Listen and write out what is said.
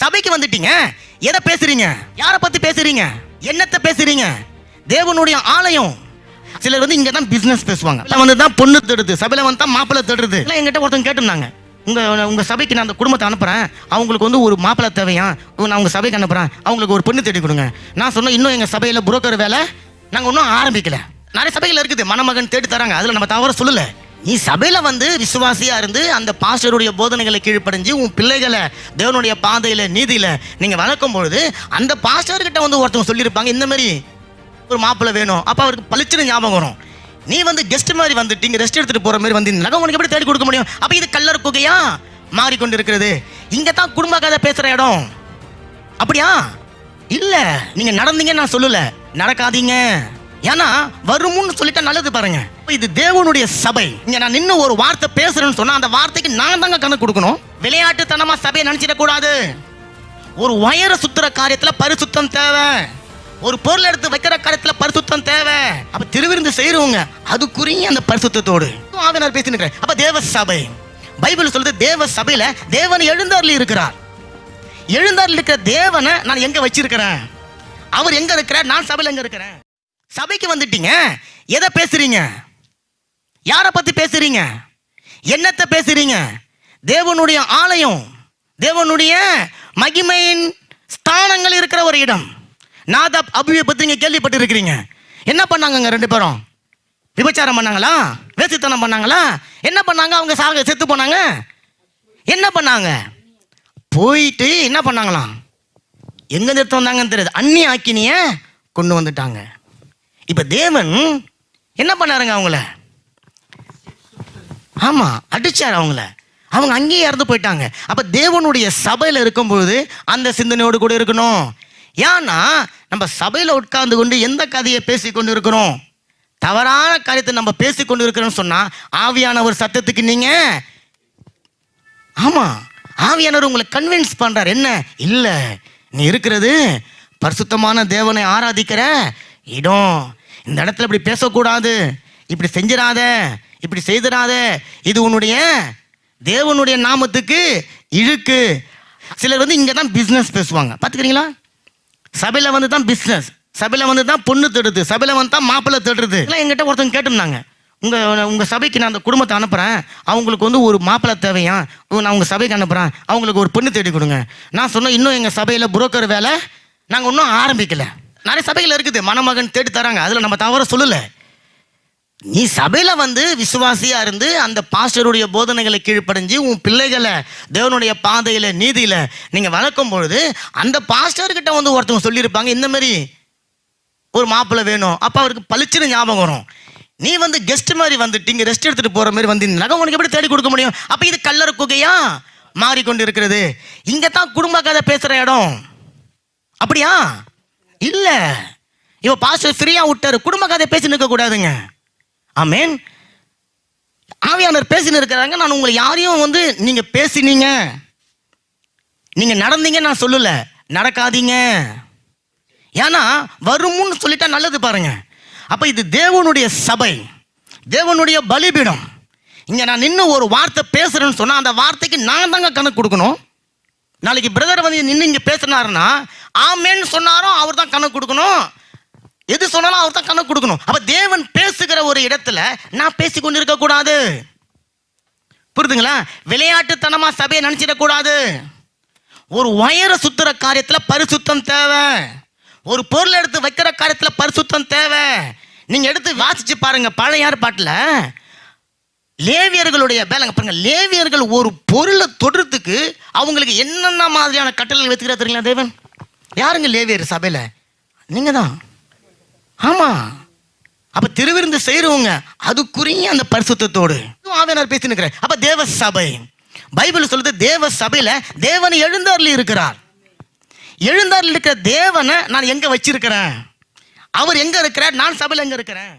சபைக்கு வந்துட்டீங்க? எதை பேசுறீங்க? யார பத்தி பேசுறீங்க? என்னத்தை பேசுறீங்க? தேவனுடைய ஆலயம். சிலர் வந்து இங்க தான் பிசினஸ் பேசுவாங்க. இல்லை வந்து தான் பொண்ணு தேடுது. சபையில வந்து தான் மாப்பிள்ளை தேடுது. இல்லை எங்கிட்ட ஒருத்தன் கேட்டிருந்தாங்க. உங்க உங்க சபைக்கு நான் அந்த குடும்பத்தை அனுப்புறேன். அவங்களுக்கு வந்து ஒரு மாப்பிள்ளை தேவையா? நான் உங்க சபைக்கு அனுப்புறேன். அவங்களுக்கு ஒரு பொண்ணு தேடி கொடுங்க. நான் சொன்னேன் இன்னும் எங்க சபையில புரோக்கர் வேலை நாங்க இன்னும் ஆரம்பிக்கல. நிறைய சபைகள் இருக்குது. மணமகன் தேடி தராங்க. அதுல நம்ம தவற சொல்லல. நீ சபையில வந்து விசுவாசியா இருந்து அந்த பாஸ்டருடைய போதனைகளை கீழ்ப்படைஞ்சு உன் பிள்ளைகளை தேவனுடைய பாதையில நீதியில நீங்க வளர்க்கும் பொழுது அந்த பாஸ்டர்கிட்ட வந்து ஒருத்தவங்க சொல்லியிருப்பாங்க இந்த மாதிரி ஒரு மாப்பிள்ளை வேணும் அப்ப அவருக்கு பளிச்சுன்னு ஞாபகம் வரும். நீ வந்து கெஸ்ட் மாதிரி வந்துட்டீங்க ரெஸ்ட் எடுத்துட்டு போற மாதிரி வந்து நகை உனக்கு எப்படி தேடி கொடுக்க முடியும்? அப்ப இது கல்லர் குகையா மாறிக்கொண்டு இருக்கிறது இங்க தான் குடும்ப கதை பேசுற இடம். அப்படியா? இல்ல நீங்க நடந்தீங்க நான் சொல்லல. நடக்காதீங்க. ஏன்னா வருமுன்னு சொல்லிட்டா நல்லது பாருங்க. இது தேவனுடைய சபை. இங்க நான் நின்று ஒரு வார்த்தை பேசுறேன்னு சொன்னா அந்த வார்த்தைக்கு நான் தாங்க கணக்கு கொடுக்கணும். விளையாட்டுத்தனமா சபையை நினைச்சிடக்கூடாது ஒரு வயர சுத்துற காரியத்துல பரிசுத்தம் தேவை. ஒரு பொருள் எடுத்து வைக்கிற காரியத்துல பரிசுத்தம் தேவை. அப்ப திருவிருந்து செய்யறவங்க அதுக்குரிய அந்த பரிசுத்தோடு ஆவினார் பேசினுக்கிறேன் அப்ப தேவ சபை. பைபிள் சொல்றது தேவ சபையில தேவன் எழுந்தருளி இருக்கிறார். எழுந்தார் இருக்கிற தேவனை நான் எங்க வச்சிருக்கிறேன்? அவர் எங்க இருக்கிறார்? நான் சபையில் எங்க இருக்கிறேன்? சபைக்கு வந்துட்டீங்க. எதை பேசுறீங்க? யாரை பத்தி பேசுறீங்க? என்னத்தை பேசுறீங்க? தேவனுடைய ஆலயம் தேவனுடைய மகிமையின் ஸ்தானங்கள் இருக்கிற ஒரு இடம். நாதாப் அபுவியை பத்தி நீங்க கேள்விப்பட்டிருக்கிறீங்க. என்ன பண்ணாங்கங்க ரெண்டு பேரும்? விபச்சாரம் பண்ணாங்களா? வேசித்தனம் பண்ணாங்களா? என்ன பண்ணாங்க? அவங்க சாக செத்து போனாங்க. என்ன பண்ணாங்க? போயிட்டு என்ன பண்ணாங்களாம்? எங்க நிறுத்த வந்தாங்கன்னு தெரியாது. அந்நிய ஆக்கினிய கொண்டு வந்துட்டாங்க. இப்ப தேவன் என்ன பண்ணாருங்க அவங்கள? ஆமாம் அடிச்சார் அவங்கள. அவங்க அங்கேயே இறந்து போயிட்டாங்க. அப்போ தேவனுடைய சபையில் இருக்கும்போது அந்த சிந்தனையோடு கூட இருக்கணும். ஏன்னா நம்ம சபையில் உட்கார்ந்து கொண்டு எந்த கதையை பேசி கொண்டு இருக்கிறோம் தவறான காரியத்தை நம்ம பேசி கொண்டு இருக்கிறோம்னு சொன்னால் ஆவியான ஒரு சத்தத்துக்கு நீங்கள் ஆமாம் ஆவியானவர் உங்களை கன்வின்ஸ் பண்ணுறார் என்ன? இல்லை நீ இருக்கிறது பரிசுத்தமான தேவனை ஆராதிக்கிற இடம். இந்த இடத்துல இப்படி பேசக்கூடாது. இப்படி செஞ்சிடாத. இப்படி செய்திடாத. இது உன்னுடைய தேவனுடைய நாமத்துக்கு இழுக்கு. சிலர் வந்து இங்கே தான் பிஸ்னஸ் பேசுவாங்க. பார்த்துக்கிறீங்களா சபையில் வந்து தான் பிஸ்னஸ் சபையில் வந்து தான் பொண்ணு தேடுது. சபையில் வந்து தான் மாப்பிள்ளை தேடுறது இல்லை எங்கிட்ட ஒருத்தங்க கேட்டிருந்தாங்க. உங்கள் உங்கள் சபைக்கு நான் அந்த குடும்பத்தை அனுப்புகிறேன் அவங்களுக்கு வந்து ஒரு மாப்பிள்ளை தேவையா? நான் உங்கள் சபைக்கு அனுப்புகிறேன் அவங்களுக்கு ஒரு பொண்ணு தேடி கொடுங்க. நான் சொன்னேன் இன்னும் எங்கள் சபையில் புரோக்கர் வேலை நாங்கள் இன்னும் ஆரம்பிக்கலை. நிறைய சபைகள் இருக்குது. மணமகன் தேடி தராங்க. அதில் நம்ம தவற சொல்லலை. நீ சபையில் வந்து விசுவாசியாக இருந்து அந்த பாஸ்டருடைய போதனைகளை கீழ்ப்படைஞ்சு உன் பிள்ளைகளை தேவனுடைய பாதையில் நீதியில் நீங்கள் வளர்க்கும் பொழுது அந்த பாஸ்டர்கிட்ட வந்து ஒருத்தவங்க சொல்லியிருப்பாங்க இந்த மாதிரி ஒரு மாப்பிள்ளை வேணும் அப்போ அவருக்கு பளிச்சுன்னு ஞாபகம் வரும். நீ வந்து கெஸ்ட் மாதிரி வந்துட்டீங்க ரெஸ்ட் எடுத்துகிட்டு போகிற மாதிரி வந்து நகை உனக்கு எப்படி தேடி கொடுக்க முடியும்? அப்போ இது கல்லற குகையா மாறிக்கொண்டு இருக்கிறது இங்கே தான் குடும்ப கதை பேசுகிற இடம். அப்படியா? இல்லை. இவ பாஸ்டர் ஃப்ரீயாக விட்டாரு. குடும்ப கதை பேசி நிற்கக்கூடாதுங்க ஆமேன். ஆவியானவர் பேசின்னு இருக்கிறாங்க நான் உங்களை யாரையும் வந்து நீங்க பேசினீங்க. நீங்க நடந்தீங்க நான் சொல்லல. நடக்காதீங்க. ஏன்னா வருமுன்னு சொல்லிட்டா நல்லது பாருங்க. அப்ப இது தேவனுடைய சபை. தேவனுடைய பலிபீடம். இங்க நான் நின்று ஒரு வார்த்தை பேசுறேன்னு சொன்னா அந்த வார்த்தைக்கு நான் தாங்க கணக்கு கொடுக்கணும். நாளைக்கு பிரதர் வந்து நின்று இங்க பேசினாருன்னா ஆமேன்னு சொன்னாரும் அவர் தான் கணக்கு கொடுக்கணும். எது சொன்னாலும் அவர் தான் கணக்கு கொடுக்கணும். அப்ப பேசுகிற ஒரு இடத்துல நான் பேசி கொண்டு கூடாது. புரிதுங்களா? விளையாட்டுத்தனமா சபையை நினைச்சிடக்கூடாது ஒரு ஒயரை சுத்துற காரியத்துல பரிசுத்தம் தேவை. ஒரு பொருளை எடுத்து வைக்கிற காரியத்துல பரிசுத்தம் தேவை. நீங்க எடுத்து வாசிச்சு பாருங்க பழைய பாட்டுல லேவியர்களுடைய வேலைங்க பாருங்க லேவியர்கள் ஒரு பொருளை தொடுறதுக்கு அவங்களுக்கு என்னென்ன மாதிரியான கட்டளை வைத்துக்கிறா தெரியுங்களா தேவன்? யாருங்க லேவியர் சபையில? நீங்க தான் ஆமா. அப்ப திருவிருந்து செய்யறவங்க அதுக்குரிய அந்த பரிசுத்தோடு ஆவியானவர் பேசி நிற்கிறேன் அப்ப தேவ சபை. பைபிள் சொல்லுது தேவ சபையில தேவன் எழுந்தருளி இருக்கிறார். எழுந்தருளி இருக்கிற தேவனை நான் எங்க வச்சிருக்கிறேன்? அவர் எங்க இருக்கிறார்? நான் சபையில் எங்க இருக்கிறேன்?